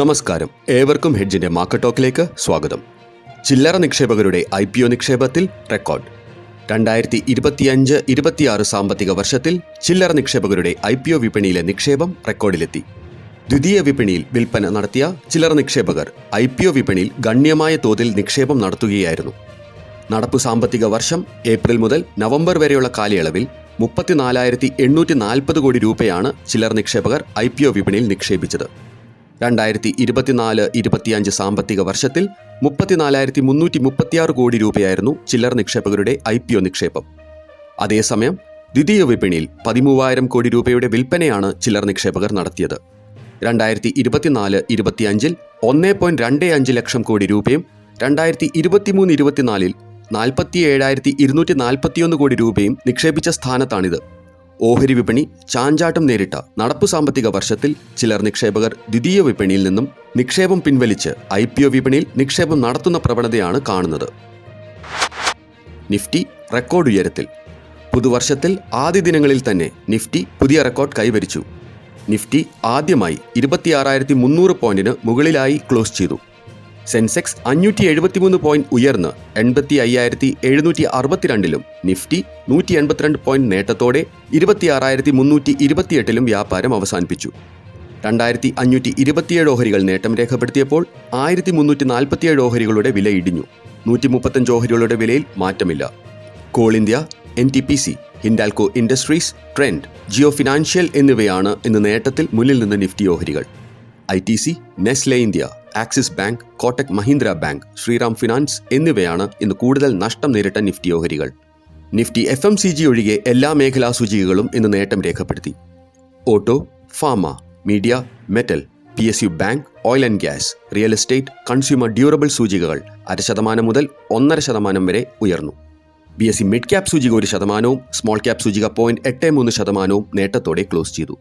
നമസ്കാരം. ഏവർക്കും ഹെഡ്ജിന്റെ മാർക്കറ്റ് ടോക്കിലേക്ക് സ്വാഗതം. ചില്ലറ നിക്ഷേപകരുടെ ഐ പി ഒ നിക്ഷേപത്തിൽ റെക്കോർഡ്. രണ്ടായിരത്തി ഇരുപത്തിയഞ്ച് ഇരുപത്തിയാറ് സാമ്പത്തിക വർഷത്തിൽ ചില്ലറ നിക്ഷേപകരുടെ ഐ പി ഒ വിപണിയിലെ നിക്ഷേപം റെക്കോർഡിലെത്തി. ദ്വിതീയ വിപണിയിൽ വിൽപ്പന നടത്തിയ ചില്ലറ നിക്ഷേപകർ ഐ പി ഒ വിപണിയിൽ ഗണ്യമായ തോതിൽ നിക്ഷേപം നടത്തുകയായിരുന്നു. നടപ്പ് സാമ്പത്തിക വർഷം ഏപ്രിൽ മുതൽ നവംബർ വരെയുള്ള കാലയളവിൽ മുപ്പത്തിനാലായിരത്തി എണ്ണൂറ്റി നാൽപ്പത് കോടി രൂപയാണ് ചില്ലർ നിക്ഷേപകർ ഐ പി ഒ വിപണിയിൽ നിക്ഷേപിച്ചത്. രണ്ടായിരത്തി ഇരുപത്തിനാല് ഇരുപത്തിയഞ്ച് സാമ്പത്തിക വർഷത്തിൽ മുപ്പത്തിനാലായിരത്തി മുന്നൂറ്റി മുപ്പത്തിയാറ് കോടി രൂപയായിരുന്നു ചില്ലർ നിക്ഷേപകരുടെ ഐ പി ഒ നിക്ഷേപം. അതേസമയം ദ്വിതീയ വിപണിയിൽ പതിമൂവായിരം കോടി രൂപയുടെ വിൽപ്പനയാണ് ചില്ലർ നിക്ഷേപകർ നടത്തിയത്. രണ്ടായിരത്തി ഇരുപത്തിനാല് ഇരുപത്തിയഞ്ചിൽ ഒന്നേ പോയിന്റ് രണ്ട് അഞ്ച് ലക്ഷം കോടി രൂപയും രണ്ടായിരത്തി ഇരുപത്തിമൂന്ന് ഇരുപത്തിനാലിൽ നാൽപ്പത്തി ഏഴായിരത്തി ഇരുന്നൂറ്റി നാൽപ്പത്തിയൊന്ന് കോടി രൂപയും നിക്ഷേപിച്ച സ്ഥാനത്താണിത്. ഓഹരി വിപണി ചാഞ്ചാട്ടം നേരിട്ട നടപ്പു സാമ്പത്തിക വർഷത്തിൽ ചിലർ നിക്ഷേപകർ ദ്വിതീയ വിപണിയിൽ നിന്നും നിക്ഷേപം പിൻവലിച്ച് ഐ പി ഒ വിപണിയിൽ നിക്ഷേപം നടത്തുന്ന പ്രവണതയാണ് കാണുന്നത്. നിഫ്റ്റി റെക്കോർഡ് ഉയരത്തിൽ. പുതുവർഷത്തിൽ ആദ്യ ദിനങ്ങളിൽ തന്നെ നിഫ്റ്റി പുതിയ റെക്കോർഡ് കൈവരിച്ചു. നിഫ്റ്റി ആദ്യമായി ഇരുപത്തിയാറായിരത്തി മുന്നൂറ് പോയിന്റിന് മുകളിലായി ക്ലോസ് ചെയ്തു. സെൻസെക്സ് അഞ്ഞൂറ്റി എഴുപത്തിമൂന്ന് പോയിന്റ് ഉയർന്ന് എൺപത്തി അയ്യായിരത്തി എഴുന്നൂറ്റി അറുപത്തിരണ്ടിലും നിഫ്റ്റി നൂറ്റി എൺപത്തിരണ്ട് പോയിന്റ് നേട്ടത്തോടെ ഇരുപത്തിയാറായിരത്തി മുന്നൂറ്റി ഇരുപത്തിയെട്ടിലും വ്യാപാരം അവസാനിപ്പിച്ചു. രണ്ടായിരത്തി അഞ്ഞൂറ്റി ഇരുപത്തിയേഴ് ഓഹരികൾ നേട്ടം രേഖപ്പെടുത്തിയപ്പോൾ ആയിരത്തി മുന്നൂറ്റി നാൽപ്പത്തിയേഴ് ഓഹരികളുടെ വില ഇടിഞ്ഞു. നൂറ്റി മുപ്പത്തഞ്ച് ഓഹരികളുടെ വിലയിൽ മാറ്റമില്ല. Coal India N T P C Hindalco industries Trent Jio financial എന്നിവയാണ് ഇന്ന് നേട്ടത്തിൽ മുന്നിൽ നിന്ന് നിഫ്റ്റി ഓഹരികൾ. I T C Nestle India. Axis bank Kotak Mahindra bank Shriram finance എന്നിവയാണ് ഇന്ന് കൂടുതൽ നഷ്ടം നേരിട്ട നിഫ്റ്റി ഓഹരികൾ. Nifty F M C G ഒഴികെ എല്ലാ മേഖലാ സൂചികകളും ഇന്ന് നേട്ടം രേഖപ്പെടുത്തി. Auto pharma media metal P S U bank oil and gas real estate consumer durable സൂചികകൾ അര ശതമാനം മുതൽ ഒന്നര ശതമാനം വരെ ഉയർന്നു. B S E mid cap സൂചിക ഒരു ശതമാനവും സ്മോൾ ക്യാപ് സൂചിക പോയിന്റ് എട്ട് മൂന്ന് ശതമാനവും നേട്ടത്തോടെ ക്ലോസ് ചെയ്തു.